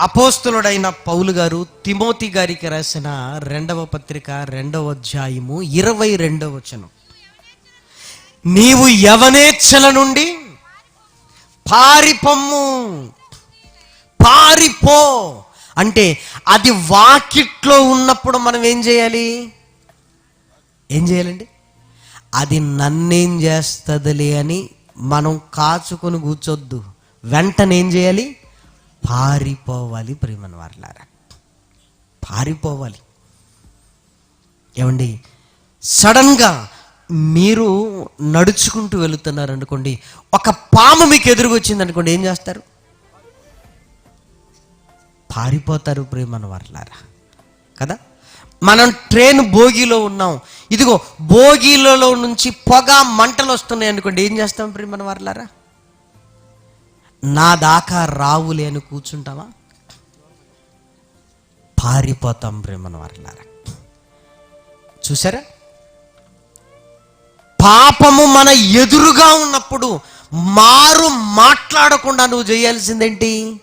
అపోస్తులుడైన పౌలు గారు తిమోతి గారికి రాసిన రెండవ పత్రిక రెండవ అధ్యాయము ఇరవై రెండవ వచనం. నీవు యవనేచ్ఛల నుండి పారిపొమ్ము పారిపో అంటే అది వాకిట్లో ఉన్నప్పుడు మనం ఏం చేయాలి? ఏం చేయాలండి? అది నన్నేం చేస్తుందిలే అని మనం కాచుకొని కూర్చోద్దు. వెంటనే ఏం చేయాలి? పారిపోవాలి ప్రేమని వారలారా పారిపోవాలి. ఏమండి? సడన్గా మీరు నడుచుకుంటూ వెళుతున్నారు అనుకోండి ఒక పాము మీకు ఎదురుగా వచ్చింది అనుకోండి ఏం చేస్తారు? పారిపోతారు ప్రేమని వారలారా కదా? మనం ట్రైన్ భోగిలో ఉన్నాం. ఇదిగో భోగిలలో నుంచి పొగ మంటలు వస్తున్నాయి అనుకోండి ఏం చేస్తాం ప్రేమని వారలారా నా దాకా రావులే అని కూర్చుంటావా? పారిపోతాం ప్రేమన వారలారా చూసారా పాపము మన ఎదురుగా ఉన్నప్పుడు మారు మాట్లాడకుండా నువ్వు చేయాల్సిందేంటి?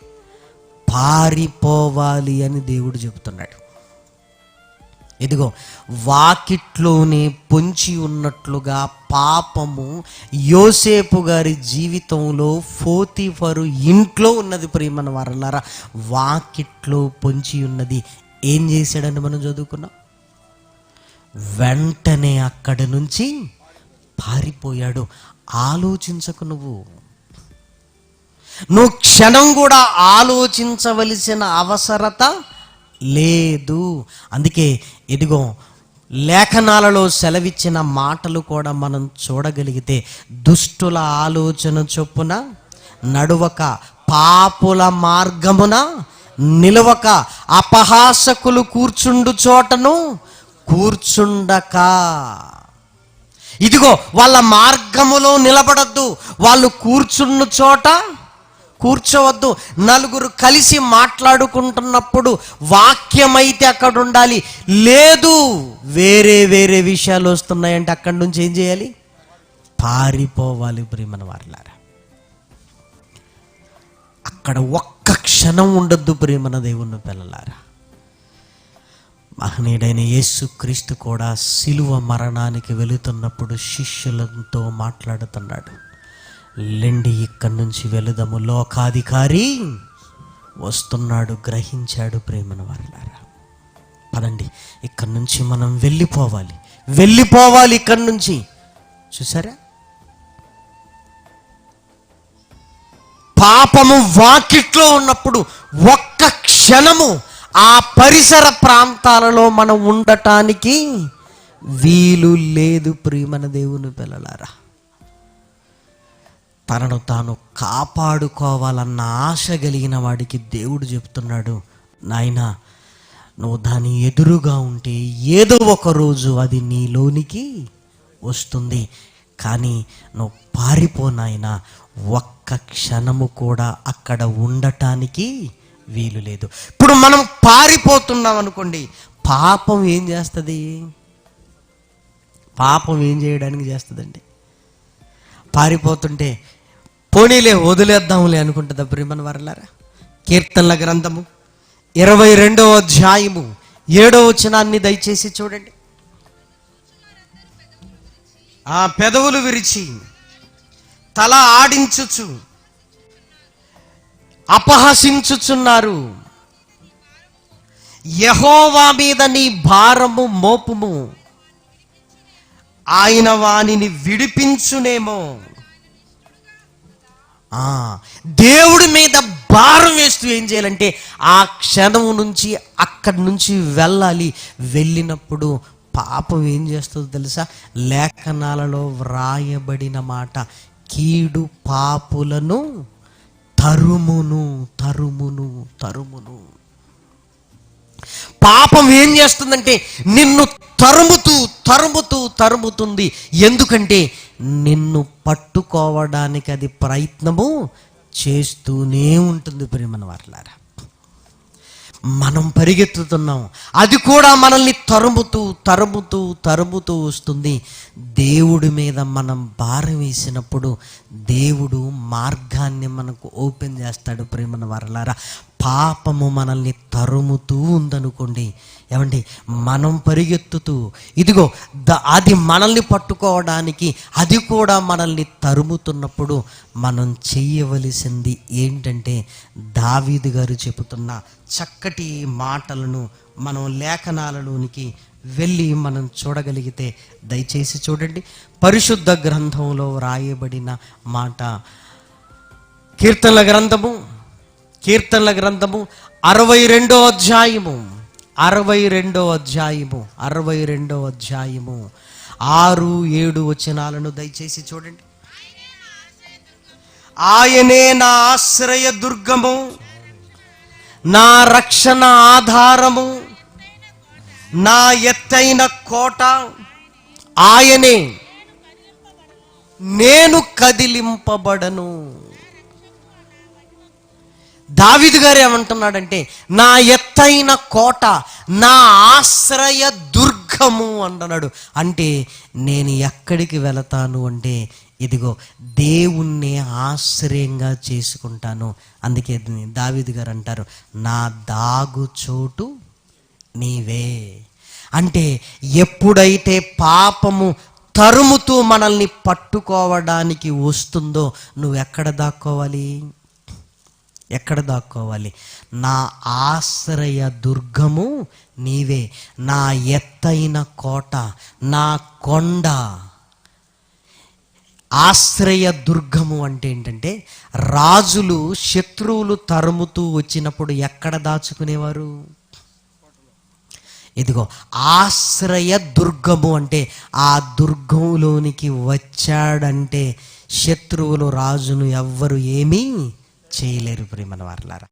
పారిపోవాలి అని దేవుడు చెబుతున్నాడు. ఇదిగో వాకిట్లోనే పొంచి ఉన్నట్లుగా పాపము యోసేపు గారి జీవితంలో ఫోతిఫరు ఇంట్లో ఉన్నది ప్రియమన వారలారా. వాకిట్లో పొంచి ఉన్నది. ఏం చేశాడని మనం చదువుకున్నాం? వెంటనే అక్కడి నుంచి పారిపోయాడు. ఆలోచించకు నువ్వు. నువ్వు క్షణం కూడా ఆలోచించవలసిన అవసరత లేదు. అందుకే ఇదిగో లేఖనాలలో సెలవిచ్చిన మాటలు కూడా మనం చూడగలిగితే దుష్టుల ఆలోచన చొప్పున నడువక పాపుల మార్గమున నిలవక అపహాసకులు కూర్చుండు చోటను కూర్చుండక. ఇదిగో వాళ్ళ మార్గములో నిలబడద్దు. వాళ్ళు కూర్చున్న చోట కూర్చోవద్దు. నలుగురు కలిసి మాట్లాడుకుంటున్నప్పుడు వాక్యమైతే అక్కడ ఉండాలి లేదు వేరే వేరే విషయాలు వస్తున్నాయంటే అక్కడి నుంచి ఏం చేయాలి? పారిపోవాలి ప్రియమన వారిలారా. అక్కడ ఒక్క క్షణం ఉండొద్దు ప్రియమన దేవుని పిల్లలారా. మహనీయుడైన యేసు క్రీస్తు కూడా సిలువ మరణానికి వెళుతున్నప్పుడు శిష్యులతో మాట్లాడుతున్నాడు. లెండి ఇక్కడి నుంచి వెళదాము లోకాధికారి. వస్తున్నాడు గ్రహించాడు ప్రేమన వారిలారా. పదండి ఇక్కడి నుంచి మనం వెళ్ళిపోవాలి. వెళ్ళిపోవాలి ఇక్కడి నుంచి. చూసారా? పాపము వాకిట్లో ఉన్నప్పుడు ఒక్క క్షణము ఆ పరిసర ప్రాంతాలలో మనం ఉండటానికి వీలు లేదు ప్రియమన దేవుని పిల్లలారా. తనను తాను కాపాడుకోవాలన్న ఆశ కలిగిన వాడికి దేవుడు చెప్తున్నాడు నాయనా నువ్వు దాని ఎదురుగా ఉంటే ఏదో ఒక రోజు అది నీలోనికి వస్తుంది. కానీ నువ్వు పారిపోనాయన ఒక్క క్షణము కూడా అక్కడ ఉండటానికి వీలు లేదు. ఇప్పుడు మనం పారిపోతున్నాం అనుకోండి పాపం ఏం చేస్తుంది? పాపం ఏం చేయడానికి చేస్తుందండి? పారిపోతుంటే పోనీలే వదిలేద్దాంలే అనుకుంటుందా ప్రియమన వరలరా? కీర్తనల గ్రంథము ఇరవై రెండవ అధ్యాయము ఏడో వచనాన్ని దయచేసి చూడండి. ఆ పెదవులు విరిచి తల ఆడించుచు అపహసించుచున్నారు. యహోవా మీద నీ భారము మోపుము. ఆయన వానిని విడిపించునేమో. దేవుడి మీద భారం వేస్తూ ఏం చేయాలంటే ఆ క్షణం నుంచి అక్కడి నుంచి వెళ్ళాలి. వెళ్ళినప్పుడు పాపం ఏం చేస్తుందో తెలుసా? లేఖనాలలో వ్రాయబడిన మాట కీడు పాపులను తరుమును తరుమును తరుమును. పాపం ఏం చేస్తుందంటే నిన్ను తరుముతూ తరుముతూ తరుముతుంది. ఎందుకంటే నిన్ను పట్టుకోవడానికి అది ప్రయత్నము చేస్తూనే ఉంటుంది ప్రేమన వర్లారా. మనం పరిగెత్తుతున్నాం. అది కూడా మనల్ని తరుముతూ తరుముతూ తరుముతూ వస్తుంది. దేవుడి మీద మనం భారం వేసినప్పుడు దేవుడు మార్గాన్ని మనకు ఓపెన్ చేస్తాడు ప్రేమన వరలారా. పాపము మనల్ని తరుముతూ ఉందనుకోండి. ఏమండి? మనం పరిగెత్తుతూ ఇదిగో ద అది మనల్ని పట్టుకోవడానికి అది కూడా మనల్ని తరుముతున్నప్పుడు మనం చేయవలసింది ఏంటంటే దావీదు గారు చెబుతున్న చక్కటి మాటలను మనం లేఖనాలలోనికి వెళ్ళి మనం చూడగలిగితే దయచేసి చూడండి. పరిశుద్ధ గ్రంథంలో రాయబడిన మాట కీర్తనల గ్రంథము కీర్తనల గ్రంథము అరవై రెండో అధ్యాయము. అరవై రెండో అధ్యాయము అరవై రెండో అధ్యాయము. ఆరు ఏడు వచనాలను దయచేసి చూడండి. ఆయనే నా ఆశ్రయ దుర్గము నా రక్షణ ఆధారము నా ఎత్తైన కోట. ఆయనే నేను కదిలింపబడను. దావిదు గారు ఏమంటున్నాడంటే నా ఎత్తైన కోట నా ఆశ్రయ దుర్గము అంటున్నాడు. అంటే నేను ఎక్కడికి వెళతాను అంటే ఇదిగో దేవుణ్ణి ఆశ్రయంగా చేసుకుంటాను. అందుకే దావిదు గారు అంటారు నా దాగు చోటు నీవే. అంటే ఎప్పుడైతే పాపము తరుముతూ మనల్ని పట్టుకోవడానికి వస్తుందో నువ్వు ఎక్కడ దాక్కోవాలి? ఎక్కడ దాక్కోవాలి? నా ఆశ్రయ దుర్గము నీవే. నా ఎత్తైన కోట నా కొండ. ఆశ్రయ దుర్గము అంటే ఏంటంటే రాజులు శత్రువులు తరుముతూ వచ్చినప్పుడు ఎక్కడ దాచుకునేవారు? ఇదిగో ఆశ్రయ దుర్గము అంటే ఆ దుర్గంలోనికి వచ్చాడంటే శత్రువులు రాజును ఎవ్వరు ఏమీ చేయలేరు ప్రియమన వారులారా.